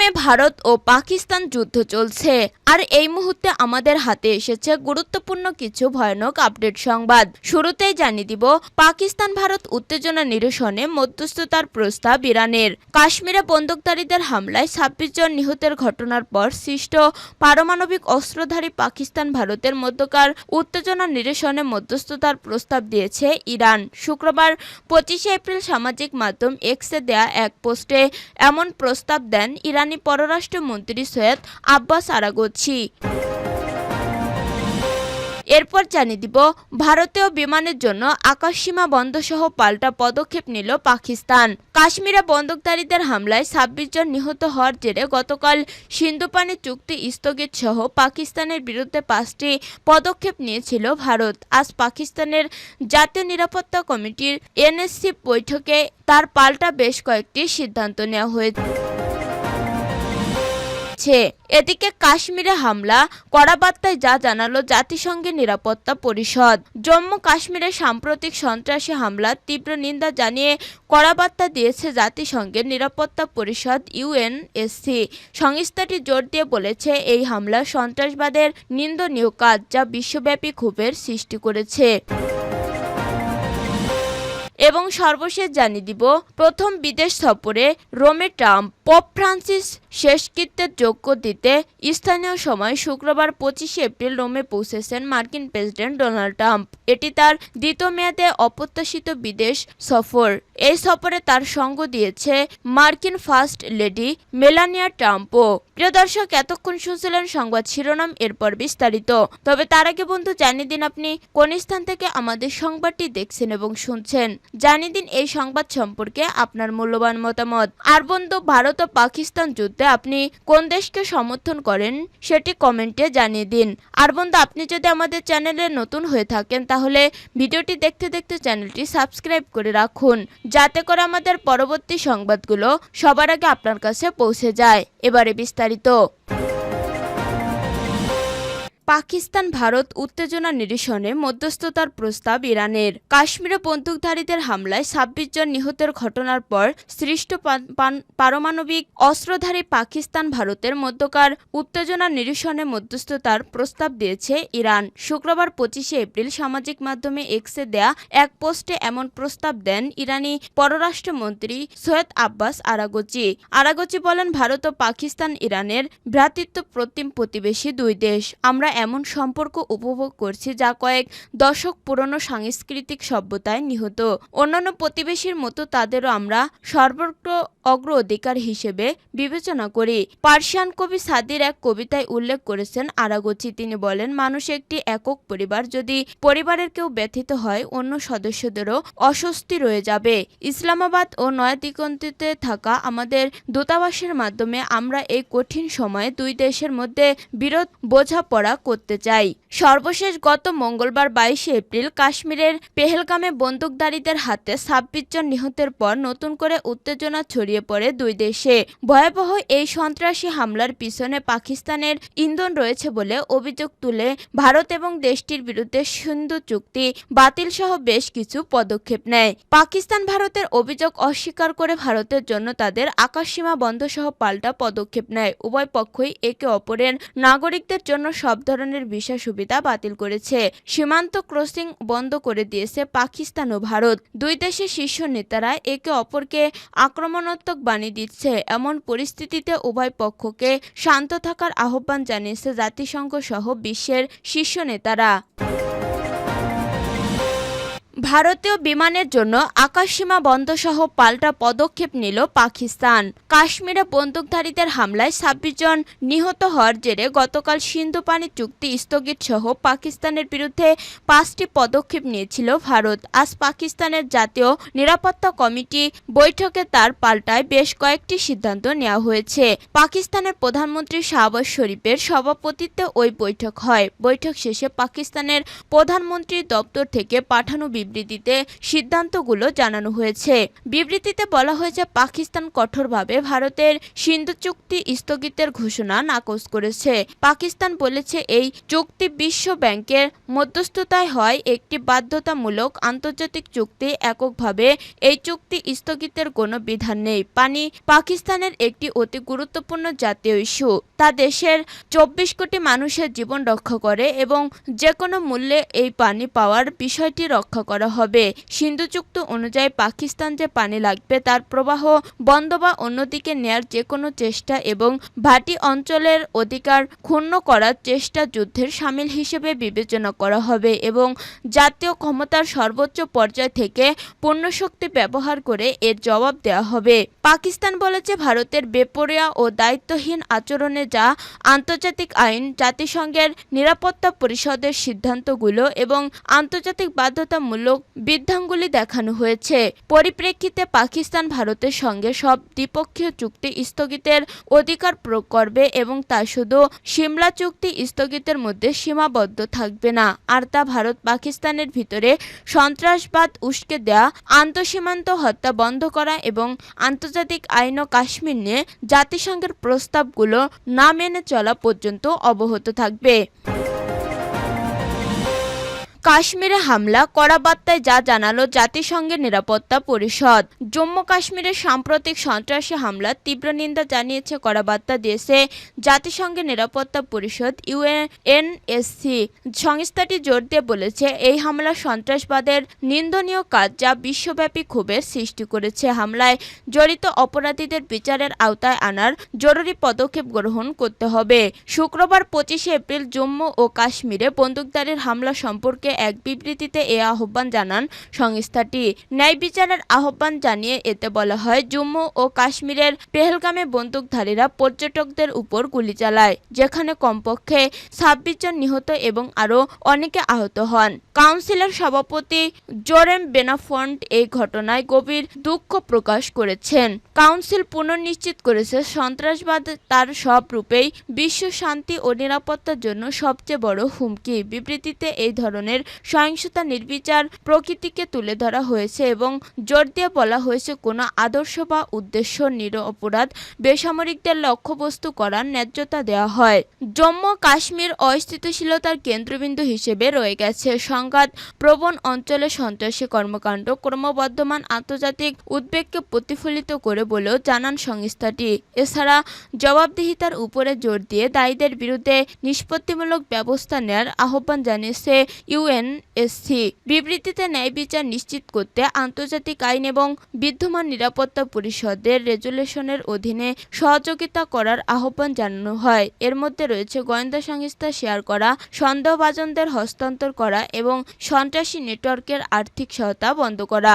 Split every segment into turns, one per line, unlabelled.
পুরোদমে ভারত ও পাকিস্তান যুদ্ধ চলছে। আর এই মুহূর্তে আমাদের হাতে এসেছে গুরুত্বপূর্ণ কিছু ভয়ানক আপডেট সংবাদ। শুরুতেই জানিয়ে দিব, পাকিস্তান ভারত উত্তেজনা নিরসনে মধ্যস্থতার প্রস্তাব ইরানের। কাশ্মীরে বন্দুকধারীদের হামলায় ছাব্বিশ জন নিহতের ঘটনার পর সৃষ্ট পারমাণবিক অস্ত্রধারী পাকিস্তান ভারতের মধ্যকার উত্তেজনা নিরসনে মধ্যস্থতার প্রস্তাব দিয়েছে ইরান। শুক্রবার পঁচিশে এপ্রিল সামাজিক মাধ্যম এক্সে দেয়া এক পোস্টে এমন প্রস্তাব দেন ইরানি পররাষ্ট্রমন্ত্রী সৈয়দ আব্বাস আরাগোচ্ছি এরপর জানিয়ে দিব, ভারতীয় বিমানের জন্য আকাশসীমা বন্ধ সহ পাল্টা পদক্ষেপ নিল পাকিস্তান। কাশ্মীরে বন্দুকধারীদের হামলায় ছাব্বিশ জন নিহত হওয়ার জেরে গতকাল সিন্ধুপানি চুক্তি স্থগিত সহ পাকিস্তানের বিরুদ্ধে পাঁচটি পদক্ষেপ নিয়েছিল ভারত। আজ পাকিস্তানের জাতীয় নিরাপত্তা কমিটির এনএসসি বৈঠকে তার পাল্টা বেশ কয়েকটি সিদ্ধান্ত নেওয়া হয়েছে। হচ্ছে এদিকে কাশ্মীরে হামলা, কড়া বার্তায় যা জানালো জাতিসংঘের নিরাপত্তা পরিষদ। জম্মু কাশ্মীরে সাম্প্রতিক সন্ত্রাসী হামলার তীব্র নিন্দা জানিয়ে কড়া বার্তা দিয়েছে জাতিসংঘের নিরাপত্তা পরিষদ ইউএনএসসি সংস্থাটি জোর দিয়ে বলেছে, এই হামলা সন্ত্রাসবাদের নিন্দনীয় কাজ যা বিশ্বব্যাপী ক্ষোভের সৃষ্টি করেছে। এবং সর্বশেষ জানিয়ে দিব, প্রথম বিদেশ সফরে রোমে ট্রাম্প, পপ ফ্রান্সিস শেষকৃত্যের যোগ্য দিতে স্থানীয় সময় শুক্রবার পঁচিশে এপ্রিল রোমে পৌঁছেছেন মার্কিন প্রেসিডেন্ট ডোনাল্ড ট্রাম্প। এটি তার দ্বিতীয় মেয়াদে অপ্রত্যাশিত বিদেশ সফর। এই সফরে তার সঙ্গ দিয়েছে মার্কিন ফার্স্ট লেডি মেলানিয়া ট্রাম্পও। প্রিয় দর্শক, এতক্ষণ শুনছিলেন সংবাদ শিরোনাম, এরপর বিস্তারিত। তবে তার আগে বন্ধু, জানিয়ে দিন আপনি কোন স্থান থেকে আমাদের সংবাদটি দেখছেন এবং শুনছেন। জানিয়ে দিন এই সংবাদ সম্পর্কে আপনার মূল্যবান মতামত। আর বন্ধু, ভারত ও পাকিস্তান যুদ্ধে আপনি কোন দেশকে সমর্থন করেন সেটি কমেন্টে জানিয়ে দিন। আর বন্ধু, আপনি যদি আমাদের চ্যানেলে নতুন হয়ে থাকেন, তাহলে ভিডিওটি দেখতে দেখতে চ্যানেলটি সাবস্ক্রাইব করে রাখুন, যাতে করে আমাদের পরবর্তী সংবাদগুলো সবার আগে আপনার কাছে পৌঁছে যায়। এবারে বিস্তারিত। পাকিস্তান, ভারত উত্তেজনা নিরসনে মধ্যস্থতার প্রস্তাব ইরানের। কাশ্মীরে বন্দুকধারীদের হামলায় ছাব্বিশ জন নিহতের ঘটনার পর সৃষ্ট পারমাণবিক অস্ত্রধারী পাকিস্তান, ভারতের মধ্যকার উত্তেজনা নিরসনে মধ্যস্থতার প্রস্তাব দিয়েছে ইরান। শুক্রবার পঁচিশে এপ্রিল সামাজিক মাধ্যমে এক্সে দেয়া এক পোস্টে এমন প্রস্তাব দেন ইরানি পররাষ্ট্রমন্ত্রী সৈয়দ আব্বাস আরাগোচি। আরাগোচি বলেন, ভারত ও পাকিস্তান ইরানের ভ্রাতৃত্ব প্রতিম প্রতিবেশী দুই দেশ। আমরা এমন সম্পর্ক উপভোগ করছি যা কয়েক দশক পুরনো সাংস্কৃতিক সভ্যতায় নিহত। অন্যান্য প্রতিবেশীর মতো তাদেরও আমরা সর্বোচ্চ অগ্র অধিকার হিসেবে বিবেচনা করি। পার্সিয়ান কবি সাদির এক কবিতায় উল্লেখ করেছেন আরাগোচি। তিনি বলেন, মানুষ একটি একক পরিবার। যদি পরিবারের কেউ ব্যথিত হয়, অন্য সদস্যদেরও অস্বস্তি রয়ে যাবে। ইসলামাবাদ ও নয়াদিগন্তিতে থাকা আমাদের দূতাবাসের মাধ্যমে আমরা এই কঠিন সময়ে দুই দেশের মধ্যে বিরোধ, বোঝাপড়া করতে চাই। সর্বশেষ গত মঙ্গলবার বাইশে এপ্রিল কাশ্মীরের পেহেলগামে বন্দুকধারীদের হাতে ছাব্বিশ জন নিহতের পর নতুন করে উত্তেজনা ছড়িয়ে পড়ে দুই দেশে। ভয়াবহ এই সন্ত্রাসী হামলার পিছনে পাকিস্তানের ইন্ধন রয়েছে বলে অভিযোগ তুলে ভারত এবং দেশটির বিরুদ্ধে সিন্ধু চুক্তি বাতিল সহ বেশ কিছু পদক্ষেপ নেয়। পাকিস্তান ভারতের অভিযোগ অস্বীকার করে ভারতের জন্য তাদের আকাশসীমা বন্ধ সহ পাল্টা পদক্ষেপ নেয়। উভয় পক্ষই একে অপরের নাগরিকদের জন্য সব ধরনের ভিসা সুবিধা বাতিল করেছে। সীমান্ত ক্রসিং বন্ধ করে দিয়েছে পাকিস্তান ও ভারত। দুই দেশের শীর্ষ নেতারা একে অপরকে আক্রমণাত্মক বাণী দিচ্ছে। এমন পরিস্থিতিতে উভয় পক্ষকে শান্ত থাকার আহ্বান জানিয়েছে জাতিসংঘ সহ বিশ্বের শীর্ষ নেতারা। ভারতীয় বিমানের জন্য আকাশসীমা বন্ধ সহ পাল্টা পদক্ষেপ নিল পাকিস্তান। কাশ্মীরে বন্দুকধারীদের হামলায় ছাব্বিশ জন নিহত হওয়ার জেরে গতকাল সিন্ধু পানি চুক্তি স্থগিত সহ পাকিস্তানের বিরুদ্ধে পাঁচটি পদক্ষেপ নিয়েছিল ভারত। আজ পাকিস্তানের জাতীয় নিরাপত্তা কমিটি বৈঠকে তার পাল্টায় বেশ কয়েকটি সিদ্ধান্ত নেওয়া হয়েছে। পাকিস্তানের প্রধানমন্ত্রী শাহবাজ শরীফের সভাপতিত্বে ওই বৈঠক হয়। বৈঠক শেষে পাকিস্তানের প্রধানমন্ত্রীর দপ্তর থেকে পাঠানো বিবৃতিতে সিদ্ধান্তগুলো জানানো হয়েছে। বিবৃতিতে বলা হয়েছে, পাকিস্তান কঠোরভাবে ভারতের সিন্ধু চুক্তি স্থগিতের ঘোষণা নাকচ করেছে। পাকিস্তান বলেছে, এই চুক্তি বিশ্ব ব্যাংকের মধ্যস্থতায় হয় একটি বাধ্যতামূলক আন্তর্জাতিক চুক্তি। এককভাবে এই চুক্তি স্থগিতের কোনো বিধান নেই। পানি পাকিস্তানের একটি অতি গুরুত্বপূর্ণ জাতীয় ইস্যু। তা দেশের চব্বিশ কোটি মানুষের জীবন রক্ষা করে এবং যে কোনো মূল্যে এই পানি পাওয়ার বিষয়টি রক্ষা করা হবে। সিন্ধু চুক্তি অনুযায়ী পাকিস্তান যে পানি লাগবে, তার প্রবাহ বন্ধ বা অন্যদিকে নেয়ার যে কোনো চেষ্টা এবং ভাটি অঞ্চলের অধিকার ক্ষুণ্ণ করার চেষ্টা যুদ্ধের সামিল হিসেবে বিবেচনা করা হবে এবং জাতীয় ক্ষমতার সর্বোচ্চ পর্যায় থেকে পূর্ণ পণ্যশক্তি ব্যবহার করে এর জবাব দেওয়া হবে। পাকিস্তান বলেছে ভারতের বেপরোয়া ও দায়িত্বহীন আচরণে যা আন্তর্জাতিক আইন, জাতিসংঘের নিরাপত্তা পরিষদের সিদ্ধান্তগুলো এবং আন্তর্জাতিক বাধ্যতামূলক বিধানগুলি দেখানো হয়েছে। পরিপ্রেক্ষিতে পাকিস্তান ভারতের সঙ্গে সব দ্বিপক্ষীয় চুক্তি স্থগিতের অধিকার প্রয়োগ করবে এবং তা শুধু সিমলা চুক্তি স্থগিতের মধ্যে সীমাবদ্ধ থাকবে না। আর তা ভারত পাকিস্তানের ভিতরে সন্ত্রাসবাদ, উস্কে দেয়া, আন্তঃসীমান্ত হত্যা বন্ধ করা এবং আন্তর্জাতিক আইন ও কাশ্মীর নিয়ে জাতিসংঘের প্রস্তাবগুলো না মেনে চলা পর্যন্ত অবহত থাকবে। কাশ্মীরে হামলা, কড়া বার্তায় যা জানালো জাতিসংঘের নিরাপত্তা পরিষদ। জম্মু কাশ্মীরের সাম্প্রতিক সন্ত্রাসী হামলার তীব্র নিন্দা জানিয়েছে কড়া বার্তা দিয়েছে জাতিসংঘের নিরাপত্তা পরিষদ ইউএনএসসি সংস্থাটি জোর দিয়ে বলেছে, এই হামলা সন্ত্রাসবাদের নিন্দনীয় কাজ যা বিশ্বব্যাপী ক্ষোভের সৃষ্টি করেছে। হামলায় জড়িত অপরাধীদের বিচারের আওতায় আনার জরুরি পদক্ষেপ গ্রহণ করতে হবে। শুক্রবার পঁচিশে এপ্রিল জম্মু ও কাশ্মীরে বন্দুকধারীর হামলা সম্পর্কে এক বিবৃতিতে এ আহ্বান জানান সংস্থাটি। ন্যায় বিচারের আহ্বান জানিয়ে এতে বলা হয়, জম্মু ও কাশ্মীরের পেহেলগামে বন্দুকধারীরা পর্যটকদের উপর গুলি চালায়, যেখানে কমপক্ষে ছাব্বিশ জন নিহত এবং আরও অনেকে আহত হন। কাউন্সিলের সভাপতি জোরেম বেনাফন্ট এই ঘটনায় গভীর দুঃখ প্রকাশ করেছেন। কাউন্সিল পুনর্নিশ্চিত করেছে, সন্ত্রাসবাদ তার সব রূপেই বিশ্ব শান্তি ও নিরাপত্তার জন্য সবচেয়ে বড় হুমকি। বিবৃতিতে এই ধরনের সহিংসতা নির্বিচার প্রকৃতিকে তুলে ধরা হয়েছে এবং জোর দিয়ে বলা হয়েছে কোনো আদর্শ বা উদ্দেশ্য নিরপরাধ বেসামরিকদের লক্ষ্যবস্তু করার ন্যায্যতা দেওয়া হয়। জম্মু কাশ্মীর অস্থিতিশীলতার কেন্দ্রবিন্দু হিসেবে রয়ে গেছে সংঘাত, প্রবণ অঞ্চলে সন্ত্রাসী কর্মকাণ্ড, ক্রমবর্ধমান আন্তর্জাতিক উদ্বেগকে প্রতিফলিত করে বলেও জানান সংস্থাটি। এছাড়া জবাবদিহিতার উপরে জোর দিয়ে দায়ীদের বিরুদ্ধে নিষ্পত্তিমূলক ব্যবস্থা নেয়ার আহ্বান জানিয়েছে ইউএনএসসি বিবৃতিতে ন্যায় বিচার নিশ্চিত করতে আন্তর্জাতিক আইন এবং বিদ্যমান নিরাপত্তা পরিষদের রেজুলেশনের অধীনে সহযোগিতা করার আহ্বান জানানো হয়। এর মধ্যে রয়েছে গোয়েন্দা সংস্থা শেয়ার করা, সন্দেহভাজনদের হস্তান্তর করা এবং সন্ত্রাসী নেটওয়ার্কের আর্থিক সহায়তা বন্ধ করা।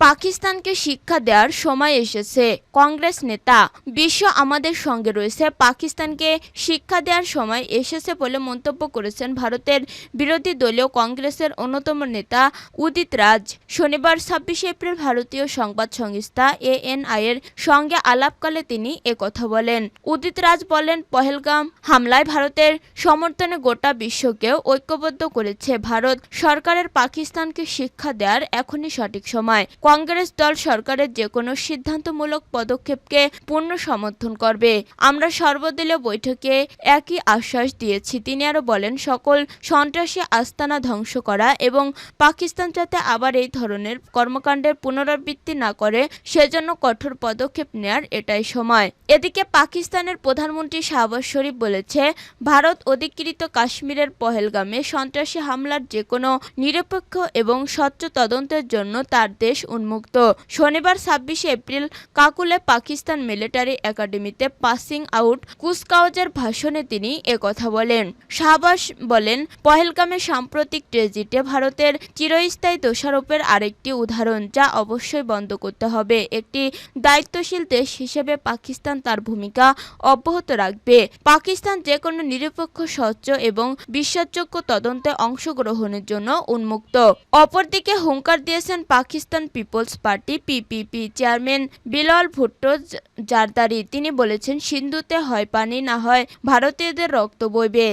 পাকিস্তানকে শিক্ষা দেওয়ার সময় এসেছে। কংগ্রেস নেতা বিশ্ব আমাদের সঙ্গে রয়েছে। পাকিস্তানকে শিক্ষা দেওয়ার সময় এসেছে বলে মন্তব্য করেছেন ভারতের বিরোধী দলীয় কংগ্রেসের অন্যতম নেতা উদিত রাজ। শনিবার ছাব্বিশে এপ্রিল ভারতীয় সংবাদ সংস্থা এএনআই এর সঙ্গে আলাপকালে তিনি একথা বলেন। উদিত রাজ বলেন, পহেলগাম হামলায় ভারতের সমর্থনে গোটা বিশ্বকে ঐক্যবদ্ধ করেছে ভারত। সরকারের পাকিস্তানকে শিক্ষা দেওয়ার এখনই সঠিক সময়। কংগ্রেস দল সরকারের যে কোনো সিদ্ধান্তমূলক পদক্ষেপকে পূর্ণ সমর্থন করবে। আমরা সর্বদলীয় বৈঠকে একই আশ্বাস দিয়েছি। তিনি আরও বলেন, সকল সন্ত্রাসী আস্তানা ধ্বংস করা এবং পাকিস্তান যাতে আবার এই ধরনের কর্মকাণ্ডের পুনরাবৃত্তি না করে, সেজন্য কঠোর পদক্ষেপ নেয়ার এটাই সময়। এদিকে পাকিস্তানের প্রধানমন্ত্রী শাহবাজ শরীফ বলেছে, ভারত অধিকৃত কাশ্মীরের পহেলগামে সন্ত্রাসী হামলার যে কোনো নিরপেক্ষ এবং স্বচ্ছ তদন্তের জন্য তার দেশ উন্মুক্ত। শনিবার ছাব্বিশে এপ্রিল কাকুলে পাকিস্তান মিলিটারি একাডেমিতে পাসিং আউট কুচকাওয়াজের ভাষণে তিনি একথা বলেন। শাহবাজ বলেন, পহেলগামে সাম্প্রতিক ট্রেজিটে ভারতের চিরস্থায়ী দোষারোপের আরেকটি উদাহরণ যা অবশ্যই বন্ধ করতে হবে। একটি দায়িত্বশীল দেশ হিসেবে পাকিস্তান তার ভূমিকা অব্যাহত রাখবে। পাকিস্তান যে কোনো নিরপেক্ষ, স্বচ্ছ এবং বিশ্বাসযোগ্য তদন্তে অংশগ্রহণের জন্য উন্মুক্ত। অপরদিকে হুঙ্কার দিয়েছেন Pakistan Peoples Party PPP chairman Bilawal Bhutto Zardari. তিনি বলেছেন, সিন্ধুতে হয় পানি, না হয় ভারতীয়দের রক্ত বইবে।